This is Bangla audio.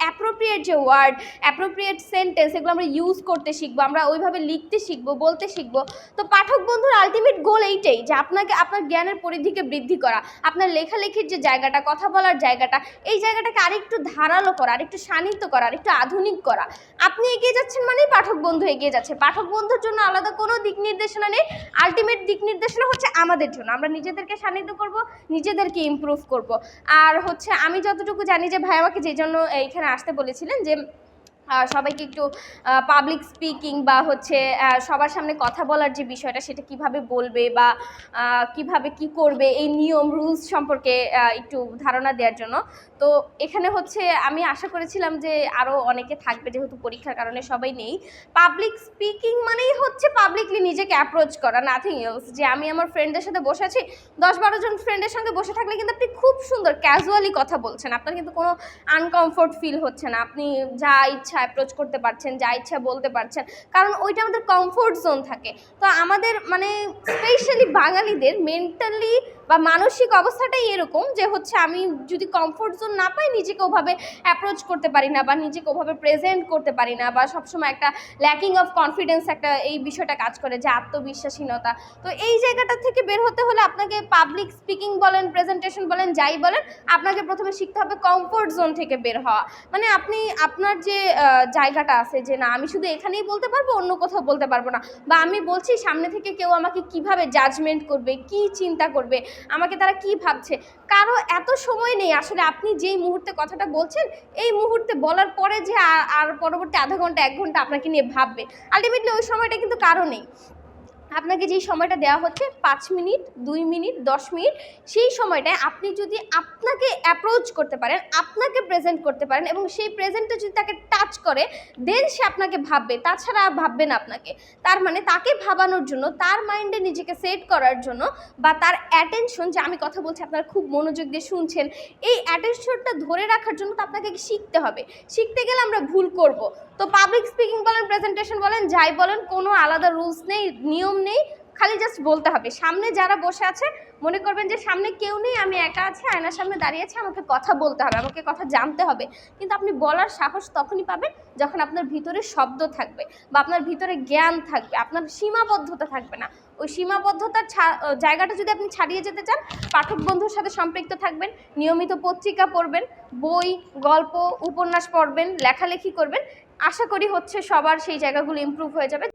অ্যাপ্রোপ্রিয়েট যে ওয়ার্ড অ্যাপ্রোপ্রিয়েট সেন্টেন্স এগুলো আমরা ইউজ করতে শিখব, আমরা ওইভাবে লিখতে শিখব, বলতে শিখব। তো পাঠক বন্ধুর আলটিমেট গোল এইটাই যে আপনাকে আপনার জ্ঞানের পরিধিকে বৃদ্ধি করা, আপনার লেখালেখির যে জায়গাটা, কথা বলার জায়গাটা, এই জায়গাটাকে আরেকটু ধারালো করা, আরেকটু শানিত করা, আরেকটু আধুনিক করা। আপনি এগিয়ে যাচ্ছেন মানেই পাঠক বন্ধু এগিয়ে যাচ্ছে। পাঠক বন্ধুর জন্য আলাদা কোনো দিক নির্দেশনা নেই। আলটিমেট দিক নির্দেশনা হচ্ছে আমাদের জন্য। আমরা নিজেদেরকে শানিত করব, নিজেদেরকে ইমপ্রুভ করব। আর হচ্ছে আমি যতটুকু জানি যে ভাই আমাকে যে জন্য এইখানে আসতে বলেছিলেন যে সবাইকে একটু পাবলিক স্পিকিং বা হচ্ছে সবার সামনে কথা বলার যে বিষয়টা, সেটা কীভাবে বলবে বা কীভাবে কি করবে, এই নিয়ম রুলস সম্পর্কে একটু ধারণা দেওয়ার জন্য। তো এখানে হচ্ছে আমি আশা করেছিলাম যে আরও অনেকে থাকবে, যেহেতু পরীক্ষার কারণে সবাই নেই। পাবলিক স্পিকিং মানেই হচ্ছে পাবলিকলি নিজেকে অ্যাপ্রোচ করা নাথিং এলস যে আমি আমার ফ্রেন্ডদের সাথে বসে আছি দশ বারো জন ফ্রেন্ডের সঙ্গে বসে থাকলে কিন্তু আপনি খুব সুন্দর ক্যাজুয়ালি কথা বলছেন। আপনার কিন্তু কোনো আনকমফোর্ট ফিল হচ্ছে না। আপনি যা ইচ্ছা অ্যাপ্রোচ করতে পারছেন, যা ইচ্ছা বলতে পারছেন। কারণ ওইটা আমাদের কমফোর্ট জোন থাকে। তো আমাদের মানে স্পেশালি বাঙালিদের মেন্টালি বা মানসিক অবস্থাটাই এরকম যে হচ্ছে আমি যদি কমফোর্ট জোন না পাই, নিজেকে ওভাবে অ্যাপ্রোচ করতে পারি না বা নিজেকে ওভাবে প্রেজেন্ট করতে পারি না বা সবসময় একটা ল্যাকিং অফ কনফিডেন্স একটা এই বিষয়টা কাজ করে যে আত্মবিশ্বাসীনতা তো এই জায়গাটা থেকে বের হতে হলে আপনাকে পাবলিক স্পিকিং বলেন প্রেজেন্টেশন বলেন, যাই বলেন, আপনাকে প্রথমে শিখতে হবে কমফোর্ট জোন থেকে বের হওয়া। মানে আপনি আপনার যে জায়গাটা আছে যে না, আমি শুধু এখানেই বলতে পারব, অন্য কোথাও বলতে পারব না। বা আমি বলছি, সামনে থেকে কেউ আমাকে কীভাবে জাজমেন্ট করবে, কি চিন্তা করবে, আমাকে তারা কি ভাবছে? কারও এত সময় নেই। আসলে আপনি যেই মুহূর্তে কথাটা বলছেন, এই মুহূর্তে বলার পরে যে আর- পরবর্তী আধা ঘণ্টা, এক ঘণ্টা আপনাকে নিয়ে ভাববে আলটিমেটলি ওই সময়টা কিন্তু কারও নেই। আপনাকে যেই সময়টা দেওয়া হচ্ছে, পাঁচ মিনিট, দুই মিনিট, দশ মিনিট, সেই সময়টায় আপনি যদি আপনাকে অ্যাপ্রোচ করতে পারেন, আপনাকে প্রেজেন্ট করতে পারেন এবং সেই প্রেজেন্টটা যদি তাকে টাচ করে দেন সে আপনাকে ভাববে। তাছাড়া ভাববে না আপনাকে। তার মানে তাকে ভাবানোর জন্য, তার মাইন্ডে নিজেকে সেট করার জন্য বা তার অ্যাটেনশন যে আমি কথা বলছি, আপনারা খুব মনোযোগ দিয়ে শুনছেন, এই অ্যাটেনশনটা ধরে রাখার জন্য তো আপনাকে শিখতে হবে। শিখতে গেলে আমরা ভুল করব। তো পাবলিক স্পিকিং বলেন প্রেজেন্টেশন বলেন, যাই বলেন, কোনো আলাদা রুলস নেই, নিয়ম নেই, খালি জাস্ট বলতে হবে। সামনে যারা বসে আছে, মনে করবেন যে সামনে কেউ নেই, আমি একা আছি, আয়নার সামনে দাঁড়িয়ে আছি, আমাকে কথা বলতে হবে, আমাকে কথা জানতে হবে। কিন্তু আপনি বলার সাহস তখনই পাবেন যখন আপনার ভিতরে শব্দ থাকবে বা আপনার ভিতরে জ্ঞান থাকবে, আপনার সীমাবদ্ধতা থাকবে না। ওই সীমাবদ্ধতার জায়গাটা যদি আপনি ছাড়িয়ে যেতে চান, পাঠক বন্ধুর সাথে সম্পৃক্ত থাকবেন, নিয়মিত পত্রিকা পড়বেন, বই, গল্প, উপন্যাস পড়বেন, লেখালেখি করবেন। আশা করি হচ্ছে সবার সেই জায়গাগুলো ইমপ্রুভ হয়ে যাবে।